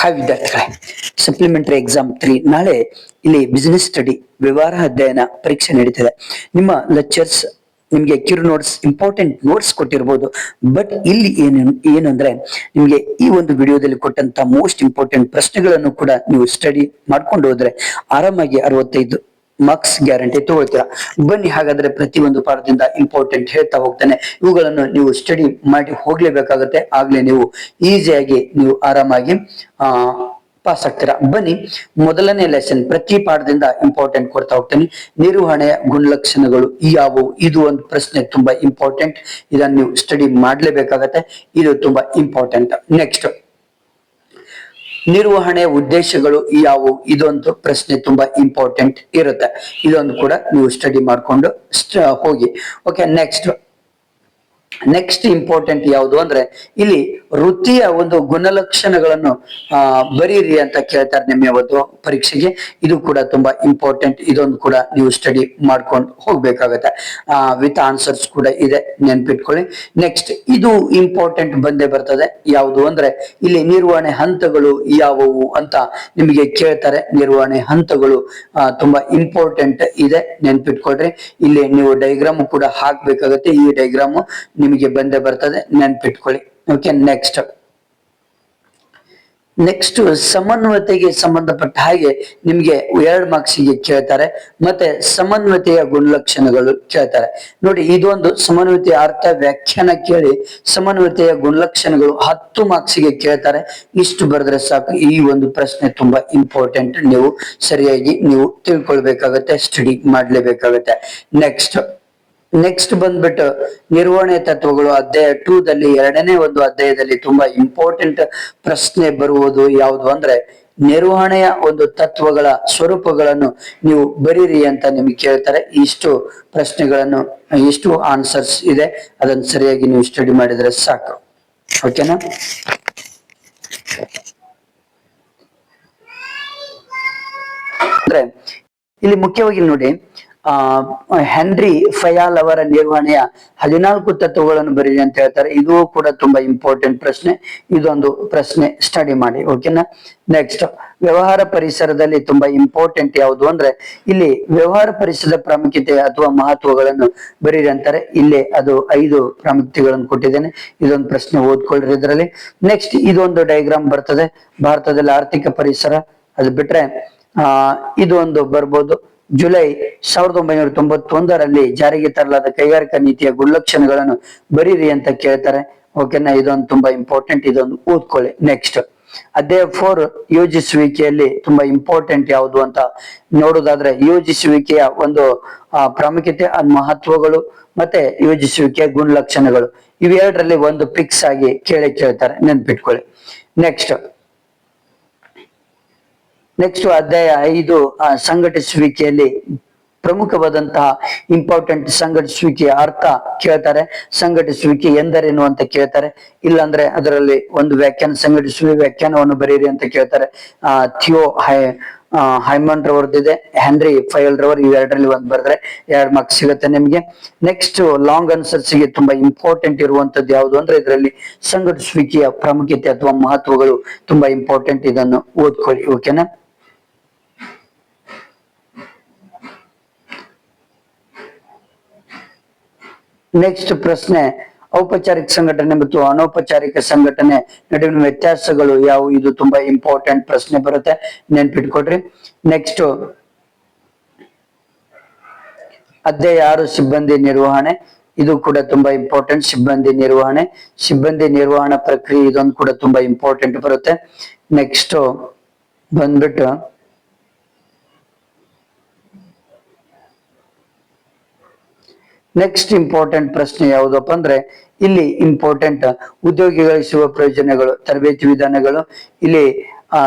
Hi ವಿದ್ಯಾರ್ಥಿಗಳೇ. Supplementary exam three ನಾಳೆ ಇಲ್ಲಿ ಬಿಸಿನೆಸ್ ಸ್ಟಡಿ ವ್ಯವಹಾರ ಅಧ್ಯಯನ ಪರೀಕ್ಷೆ ನಡೀತದೆ. ನಿಮ್ಮ ಲೆಕ್ಚರ್ಸ್ ನಿಮಗೆ ಕ್ಯೂರ್ ನೋಟ್ಸ್ ಇಂಪಾರ್ಟೆಂಟ್ ನೋಟ್ಸ್ ಕೊಟ್ಟಿರ್ಬೋದು. ಬಟ್ ಇಲ್ಲಿ ಏನು ಏನು ನಿಮ್ಗೆ ಈ ಒಂದು ವಿಡಿಯೋದಲ್ಲಿ ಕೊಟ್ಟಂತ ಮೋಸ್ಟ್ ಇಂಪಾರ್ಟೆಂಟ್ ಪ್ರಶ್ನೆಗಳನ್ನು ಕೂಡ ನೀವು ಸ್ಟಡಿ ಮಾಡ್ಕೊಂಡು ಹೋದ್ರೆ ಆರಾಮಾಗಿ ಅರವತ್ತೈದು ಮಾರ್ಕ್ಸ್ ಗ್ಯಾರಂಟಿ ತಗೊಳ್ತೀರಾ? ಬನ್ನಿ, ಹಾಗಾದ್ರೆ ಪ್ರತಿಯೊಂದು ಪಾಠದಿಂದ ಇಂಪಾರ್ಟೆಂಟ್ ಹೇಳ್ತಾ ಹೋಗ್ತಾನೆ. ಇವುಗಳನ್ನು ನೀವು ಸ್ಟಡಿ ಮಾಡಿ ಹೋಗ್ಲೇಬೇಕಾಗತ್ತೆ. ಆಗ್ಲೇ ನೀವು ಈಸಿಯಾಗಿ ನೀವು ಆರಾಮಾಗಿ, ಆ ಪಾಸ್ ಆಗ್ತೀರಾ? ಬನ್ನಿ, ಮೊದಲನೇ ಲೆಸನ್ ಪ್ರತಿ ಪಾಠದಿಂದ ಇಂಪಾರ್ಟೆಂಟ್ ಕೊಡ್ತಾ ಹೋಗ್ತೇನೆ. ನಿರ್ವಹಣೆಯ ಗುಣಲಕ್ಷಣಗಳು ಯಾವುವು? ಇದು ಒಂದು ಪ್ರಶ್ನೆ ತುಂಬಾ ಇಂಪಾರ್ಟೆಂಟ್ ಇದನ್ನು ನೀವು ಸ್ಟಡಿ ಮಾಡ್ಲೇಬೇಕಾಗತ್ತೆ. ಇದು ತುಂಬಾ ಇಂಪಾರ್ಟೆಂಟ್ ನೆಕ್ಸ್ಟ್ ನಿರ್ವಹಣೆಯ ಉದ್ದೇಶಗಳು ಯಾವುವು? ಇದೊಂದು ಪ್ರಶ್ನೆ ತುಂಬಾ ಇಂಪಾರ್ಟೆಂಟ್ ಇರುತ್ತೆ. ಇದೊಂದು ಕೂಡ ನೀವು ಸ್ಟಡಿ ಮಾಡಿಕೊಂಡು ಹೋಗಿ. ಓಕೆ ನೆಕ್ಸ್ಟ್ ನೆಕ್ಸ್ಟ್ ಇಂಪಾರ್ಟೆಂಟ್ ಯಾವುದು ಅಂದ್ರೆ ಇಲ್ಲಿ ವೃತ್ತಿಯ ಒಂದು ಗುಣಲಕ್ಷಣಗಳನ್ನು, ಆ, ಬರೀರಿ ಅಂತ ಕೇಳ್ತಾರೆ ನಿಮ್ಮ ಯಾವತ್ತು ಪರೀಕ್ಷೆಗೆ. ಇದು ಕೂಡ ತುಂಬಾ ಇಂಪಾರ್ಟೆಂಟ್ ಇದೊಂದು ಕೂಡ ನೀವು ಸ್ಟಡಿ ಮಾಡ್ಕೊಂಡು ಹೋಗ್ಬೇಕಾಗತ್ತೆ. ಆ ವಿತ್ ಆನ್ಸರ್ಸ್ ಕೂಡ ಇದೆ. ನೆನ್ಪಿಟ್ಕೊಳ್ಳಿ. ನೆಕ್ಸ್ಟ್ ಇದು ಇಂಪಾರ್ಟೆಂಟ್ ಬಂದೇ ಬರ್ತದೆ. ಯಾವುದು ಅಂದ್ರೆ, ಇಲ್ಲಿ ನಿರ್ವಹಣೆ ಹಂತಗಳು ಯಾವುವು ಅಂತ ನಿಮಗೆ ಕೇಳ್ತಾರೆ. ನಿರ್ವಹಣೆ ಹಂತಗಳು ತುಂಬಾ ಇಂಪಾರ್ಟೆಂಟ್ ಇದೆ. ನೆನ್ಪಿಟ್ಕೊಳ್ರಿ. ಇಲ್ಲಿ ನೀವು ಡೈಗ್ರಾಮ್ ಕೂಡ ಹಾಕ್ಬೇಕಾಗತ್ತೆ. ಈ ಡೈಗ್ರಾಮ್ ನಿಮಗೆ ಬಂದೇ ಬರ್ತದೆ. ನೆನ್ಪಿಟ್ಕೊಳ್ಳಿ. ಓಕೆ ನೆಕ್ಸ್ಟ್ ನೆಕ್ಸ್ಟ್ ಸಮನ್ವತೆಗೆ ಸಂಬಂಧಪಟ್ಟ ಹಾಗೆ ನಿಮ್ಗೆ ಎರಡು ಮಾರ್ಕ್ಸಿಗೆ ಕೇಳ್ತಾರೆ, ಮತ್ತೆ ಸಮನ್ವತೆಯ ಗುಣಲಕ್ಷಣಗಳು ಕೇಳ್ತಾರೆ. ನೋಡಿ, ಇದೊಂದು ಸಮನ್ವತೆಯ ಅರ್ಥ ವ್ಯಾಖ್ಯಾನ ಕೇಳಿ ಸಮನ್ವತೆಯ ಗುಣಲಕ್ಷಣಗಳು ಹತ್ತು ಮಾರ್ಕ್ಸಿಗೆ ಕೇಳ್ತಾರೆ. ಇಷ್ಟು ಬರೆದ್ರೆ ಸಾಕು, ಈ ಒಂದು ಪ್ರಶ್ನೆ ತುಂಬಾ ಇಂಪಾರ್ಟೆಂಟ್ ನೀವು ಸರಿಯಾಗಿ ನೀವು ತಿಳ್ಕೊಳ್ಬೇಕಾಗತ್ತೆ ಸ್ಟಡಿ ಮಾಡ್ಲೇಬೇಕಾಗತ್ತೆ. ನೆಕ್ಸ್ಟ್ ನೆಕ್ಸ್ಟ್ ಬಂದ್ಬಿಟ್ಟು ನಿರ್ವಹಣೆ ತತ್ವಗಳು ಅಧ್ಯಾಯ ಟೂ ದಲ್ಲಿ ಎರಡನೇ ಒಂದು ಅಧ್ಯಾಯದಲ್ಲಿ ತುಂಬಾ ಇಂಪಾರ್ಟೆಂಟ್ ಪ್ರಶ್ನೆ ಬರುವುದು ಯಾವುದು ಅಂದ್ರೆ ನಿರ್ವಹಣೆಯ ಒಂದು ತತ್ವಗಳ ಸ್ವರೂಪಗಳನ್ನು ನೀವು ಬರೀರಿ ಅಂತ ನಿಮ್ಗೆ ಕೇಳ್ತಾರೆ. ಇಷ್ಟು ಪ್ರಶ್ನೆಗಳನ್ನು, ಇಷ್ಟು ಆನ್ಸರ್ಸ್ ಇದೆ. ಅದನ್ನ ಸರಿಯಾಗಿ ನೀವು ಸ್ಟಡಿ ಮಾಡಿದ್ರೆ ಸಾಕು. ಓಕೆನಾ ಅಂದ್ರೆ ಇಲ್ಲಿ ಮುಖ್ಯವಾಗಿ ನೋಡಿ ಆ, ಹೆನ್ರಿ ಫಯಾಲ್ ಅವರ ನಿರ್ವಹಣೆಯ ಹದಿನಾಲ್ಕು ತತ್ವಗಳನ್ನು ಬರೀರಿ ಅಂತ ಹೇಳ್ತಾರೆ. ಇದು ಕೂಡ ತುಂಬಾ ಇಂಪಾರ್ಟೆಂಟ್ ಪ್ರಶ್ನೆ. ಇದೊಂದು ಪ್ರಶ್ನೆ ಸ್ಟಡಿ ಮಾಡಿ ಓಕೆನಾ ನೆಕ್ಸ್ಟ್ ವ್ಯವಹಾರ ಪರಿಸರದಲ್ಲಿ ತುಂಬಾ ಇಂಪಾರ್ಟೆಂಟ್ ಯಾವುದು ಅಂದ್ರೆ, ಇಲ್ಲಿ ವ್ಯವಹಾರ ಪರಿಸರದ ಪ್ರಾಮುಖ್ಯತೆ ಅಥವಾ ಮಹತ್ವಗಳನ್ನು ಬರೀರಿ ಅಂತಾರೆ. ಇಲ್ಲಿ ಅದು ಐದು ಪ್ರಾಮುಖ್ಯತೆಗಳನ್ನು ಕೊಟ್ಟಿದ್ದೇನೆ. ಇದೊಂದು ಪ್ರಶ್ನೆ ಓದ್ಕೊಳ್ರಿ ಇದರಲ್ಲಿ. ನೆಕ್ಸ್ಟ್ ಇದೊಂದು ಡಯಾಗ್ರಾಮ್ ಬರ್ತದೆ. ಭಾರತದಲ್ಲಿ ಆರ್ಥಿಕ ಪರಿಸರ. ಅದು ಬಿಟ್ರೆ, ಆ ಇದು ಒಂದು ಬರ್ಬೋದು. ಜುಲೈ ಸಾವಿರದ ಒಂಬೈನೂರ ತೊಂಬತ್ತೊಂದರಲ್ಲಿ ಜಾರಿಗೆ ತರಲಾದ ಕೈಗಾರಿಕಾ ನೀತಿಯ ಗುಣಲಕ್ಷಣಗಳನ್ನು ಬರೀರಿ ಅಂತ ಕೇಳ್ತಾರೆ. ಓಕೆನಾ ಇದೊಂದು ತುಂಬಾ ಇಂಪಾರ್ಟೆಂಟ್ ಇದೊಂದು ಓದ್ಕೊಳ್ಳಿ. ನೆಕ್ಸ್ಟ್ ಅದೇ ಫೋರ್ ಯೋಜಿಸುವಿಕೆಯಲ್ಲಿ ತುಂಬಾ ಇಂಪಾರ್ಟೆಂಟ್ ಯಾವುದು ಅಂತ ನೋಡೋದಾದ್ರೆ ಯೋಜಿಸುವಿಕೆಯ ಒಂದು ಪ್ರಾಮುಖ್ಯತೆ ಮಹತ್ವಗಳು ಮತ್ತೆ ಯೋಜಿಸುವಿಕೆಯ ಗುಣಲಕ್ಷಣಗಳು. ಇವೆರಡರಲ್ಲಿ ಒಂದು ಫಿಕ್ಸ್ ಆಗಿ ಕೇಳಿ ಕೇಳ್ತಾರೆ. ನೆನ್ಪಿಟ್ಕೊಳ್ಳಿ. ನೆಕ್ಸ್ಟ್ ನೆಕ್ಸ್ಟ್ ಅಧ್ಯಾಯ ಐದು ಸಂಘಟಿಸುವಿಕೆಯಲ್ಲಿ ಪ್ರಮುಖವಾದಂತಹ ಇಂಪಾರ್ಟೆಂಟ್ ಸಂಘಟಿಸುವಿಕೆಯ ಅರ್ಥ ಕೇಳ್ತಾರೆ. ಸಂಘಟಿಸುವಿಕೆ ಎಂದರೇನು ಅಂತ ಕೇಳ್ತಾರೆ. ಇಲ್ಲಾಂದ್ರೆ ಅದರಲ್ಲಿ ಒಂದು ವ್ಯಾಖ್ಯಾನ, ಸಂಘಟಿಸುವ ವ್ಯಾಖ್ಯಾನವನ್ನು ಬರೀರಿ ಅಂತ ಕೇಳ್ತಾರೆ. ಆ, ಥಿಯೋ ಹೈ ಹೈಮನ್ ರವರ್ದಿದೆ ಹೆನ್ರಿ ಫೈಲ್ ರವರ್ ಇವೆರಡರಲ್ಲಿ ಒಂದು ಬರೆದ್ರೆ ಎರಡು ಮಾರ್ಕ್ಸ್ ಸಿಗುತ್ತೆ ನಿಮಗೆ. ನೆಕ್ಸ್ಟ್ ಲಾಂಗ್ ಆನ್ಸರ್ಸ್ಗೆ ತುಂಬಾ ಇಂಪಾರ್ಟೆಂಟ್ ಇರುವಂತದ್ದು ಯಾವುದು ಅಂದ್ರೆ ಇದರಲ್ಲಿ ಸಂಘಟಿಸುವಿಕೆಯ ಪ್ರಾಮುಖ್ಯತೆ ಅಥವಾ ಮಹತ್ವಗಳು ತುಂಬಾ ಇಂಪಾರ್ಟೆಂಟ್ ಇದನ್ನು ಓದ್ಕೊಳ್ಳಿ ಓಕೆನಾ ನೆಕ್ಸ್ಟ್ ಪ್ರಶ್ನೆ, ಔಪಚಾರಿಕ ಸಂಘಟನೆ ಮತ್ತು ಅನೌಪಚಾರಿಕ ಸಂಘಟನೆ ನಡುವಿನ ವ್ಯತ್ಯಾಸಗಳು ಯಾವುವು? ಇದು ತುಂಬಾ ಇಂಪಾರ್ಟೆಂಟ್ ಪ್ರಶ್ನೆ ಬರುತ್ತೆ. ನೆನ್ಪಿಟ್ಕೊಡ್ರಿ ನೆಕ್ಸ್ಟ್ ಅಧ್ಯಾಯ ಆರು, ಸಿಬ್ಬಂದಿ ನಿರ್ವಹಣೆ. ಇದು ಕೂಡ ತುಂಬಾ ಇಂಪಾರ್ಟೆಂಟ್ ಸಿಬ್ಬಂದಿ ನಿರ್ವಹಣೆ. ಸಿಬ್ಬಂದಿ ನಿರ್ವಹಣಾ ಪ್ರಕ್ರಿಯೆ ಇದೊಂದು ಕೂಡ ತುಂಬಾ ಇಂಪಾರ್ಟೆಂಟ್ ಬರುತ್ತೆ. ನೆಕ್ಸ್ಟ್ ಬಂದ್ಬಿಟ್ಟು ನೆಕ್ಸ್ಟ್ ಇಂಪಾರ್ಟೆಂಟ್ ಪ್ರಶ್ನೆ ಯಾವುದಪ್ಪ ಅಂದ್ರೆ, ಇಲ್ಲಿ ಇಂಪಾರ್ಟೆಂಟ್ ಉದ್ಯೋಗಿಗಳಿಗೆ ಸಿಗುವ ಪ್ರಯೋಜನಗಳು, ತರಬೇತಿ ವಿಧಾನಗಳು, ಇಲ್ಲಿ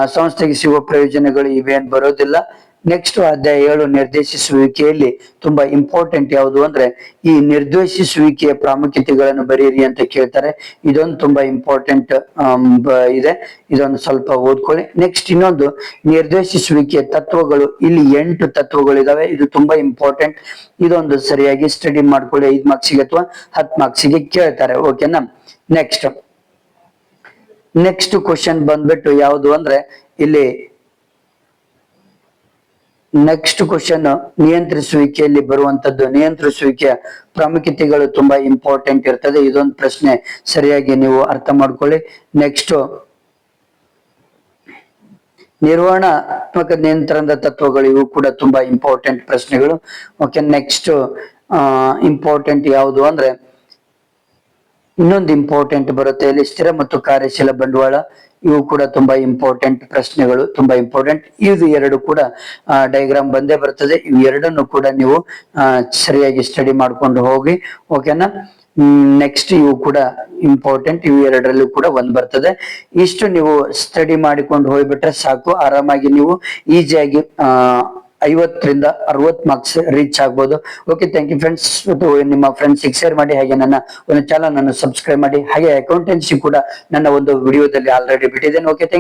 ಸಂಸ್ಥೆಗೆ ಸಿಗುವ ಪ್ರಯೋಜನಗಳು ಇವೇನ್ ಬರೋದಿಲ್ಲ. ನೆಕ್ಸ್ಟ್ ಅಧ್ಯಾಯ ಏಳು ನಿರ್ದೇಶಿಸುವಿಕೆಯಲ್ಲಿ ತುಂಬಾ ಇಂಪಾರ್ಟೆಂಟ್ ಯಾವುದು ಅಂದ್ರೆ, ಈ ನಿರ್ದೇಶಿಸುವಿಕೆಯ ಪ್ರಾಮುಖ್ಯತೆಗಳನ್ನು ಬರೀರಿ ಅಂತ ಕೇಳ್ತಾರೆ. ಇದೊಂದು ತುಂಬಾ ಇಂಪಾರ್ಟೆಂಟ್ ಇದೆ. ಇದೊಂದು ಸ್ವಲ್ಪ ಓದ್ಕೊಳ್ಳಿ. ನೆಕ್ಸ್ಟ್ ಇನ್ನೊಂದು, ನಿರ್ದೇಶಿಸುವಿಕೆಯ ತತ್ವಗಳು, ಇಲ್ಲಿ ಎಂಟು ತತ್ವಗಳಿದಾವೆ. ಇದು ತುಂಬಾ ಇಂಪಾರ್ಟೆಂಟ್ ಇದೊಂದು ಸರಿಯಾಗಿ ಸ್ಟಡಿ ಮಾಡ್ಕೊಳ್ಳಿ. ಐದ್ ಮಾರ್ಕ್ಸಿಗೆ ಅಥವಾ ಹತ್ತು ಮಾರ್ಕ್ಸಿಗೆ ಕೇಳ್ತಾರೆ. ಓಕೆನಾ ನೆಕ್ಸ್ಟ್ ನೆಕ್ಸ್ಟ್ ಕ್ವಶನ್ ಬಂದ್ಬಿಟ್ಟು ಯಾವುದು ಅಂದ್ರೆ, ಇಲ್ಲಿ ನೆಕ್ಸ್ಟ್ ಕ್ವಶನ್ ನಿಯಂತ್ರಿಸುವಿಕೆಯಲ್ಲಿ ಬರುವಂತದ್ದು. ನಿಯಂತ್ರಿಸುವಿಕೆಯ ಪ್ರಾಮುಖ್ಯತೆಗಳು ತುಂಬಾ ಇಂಪಾರ್ಟೆಂಟ್ ಇರ್ತದೆ. ಇದೊಂದು ಪ್ರಶ್ನೆ ಸರಿಯಾಗಿ ನೀವು ಅರ್ಥ ಮಾಡ್ಕೊಳ್ಳಿ. ನೆಕ್ಸ್ಟ್ ನಿರ್ವಹಣಾತ್ಮಕ ನಿಯಂತ್ರಣದ ತತ್ವಗಳು ಇವು ಕೂಡ ತುಂಬಾ ಇಂಪಾರ್ಟೆಂಟ್ ಪ್ರಶ್ನೆಗಳು. ಓಕೆ ನೆಕ್ಸ್ಟ್ ಇಂಪಾರ್ಟೆಂಟ್ ಯಾವುದು ಅಂದ್ರೆ ಇನ್ನೊಂದು ಇಂಪಾರ್ಟೆಂಟ್ ಬರುತ್ತೆ. ಇಲ್ಲಿ ಸ್ಥಿರ ಮತ್ತು ಕಾರ್ಯಶೀಲ ಬಂಡವಾಳ, ಇವು ಕೂಡ ತುಂಬಾ ಇಂಪಾರ್ಟೆಂಟ್ ಪ್ರಶ್ನೆಗಳು, ತುಂಬಾ ಇಂಪಾರ್ಟೆಂಟ್ ಇದು ಎರಡು ಕೂಡ ಡೈಗ್ರಾಮ್ ಬಂದೇ ಬರ್ತದೆ. ಇವು ಎರಡನ್ನು ಕೂಡ ನೀವು ಸರಿಯಾಗಿ ಸ್ಟಡಿ ಮಾಡ್ಕೊಂಡು ಹೋಗಿ ಓಕೆನಾ ನೆಕ್ಸ್ಟ್ ಇವು ಕೂಡ ಇಂಪಾರ್ಟೆಂಟ್ ಇವು ಎರಡರಲ್ಲೂ ಕೂಡ ಒಂದ್ ಬರ್ತದೆ. ಇಷ್ಟು ನೀವು ಸ್ಟಡಿ ಮಾಡಿಕೊಂಡು ಹೋಗ್ಬಿಟ್ರೆ ಸಾಕು. ಆರಾಮಾಗಿ ನೀವು ಈಸಿಯಾಗಿ ಐವತ್ತರಿಂದ ಅರವತ್ ಮಾರ್ಕ್ಸ್ ರೀಚ್ ಆಗ್ಬೋದು. ಓಕೆ ಥ್ಯಾಂಕ್ ಯು ಫ್ರೆಂಡ್ಸ್ ನಿಮ್ಮ ಫ್ರೆಂಡ್ಸ್ ಶೇರ್ ಮಾಡಿ, ಹಾಗೆ ನನ್ನ ಒಂದು ಚಾನಲ್ ಅನ್ನು ಸಬ್ಸ್ಕ್ರೈಬ್ ಮಾಡಿ, ಹಾಗೆ ಅಕೌಂಟೆನ್ಸಿ ಕೂಡ ನನ್ನ ಒಂದು ವಿಡಿಯೋದಲ್ಲಿ ಆಲ್ರೆಡಿ ಬಿಟ್ಟಿದ್ದೇನೆ. ಓಕೆ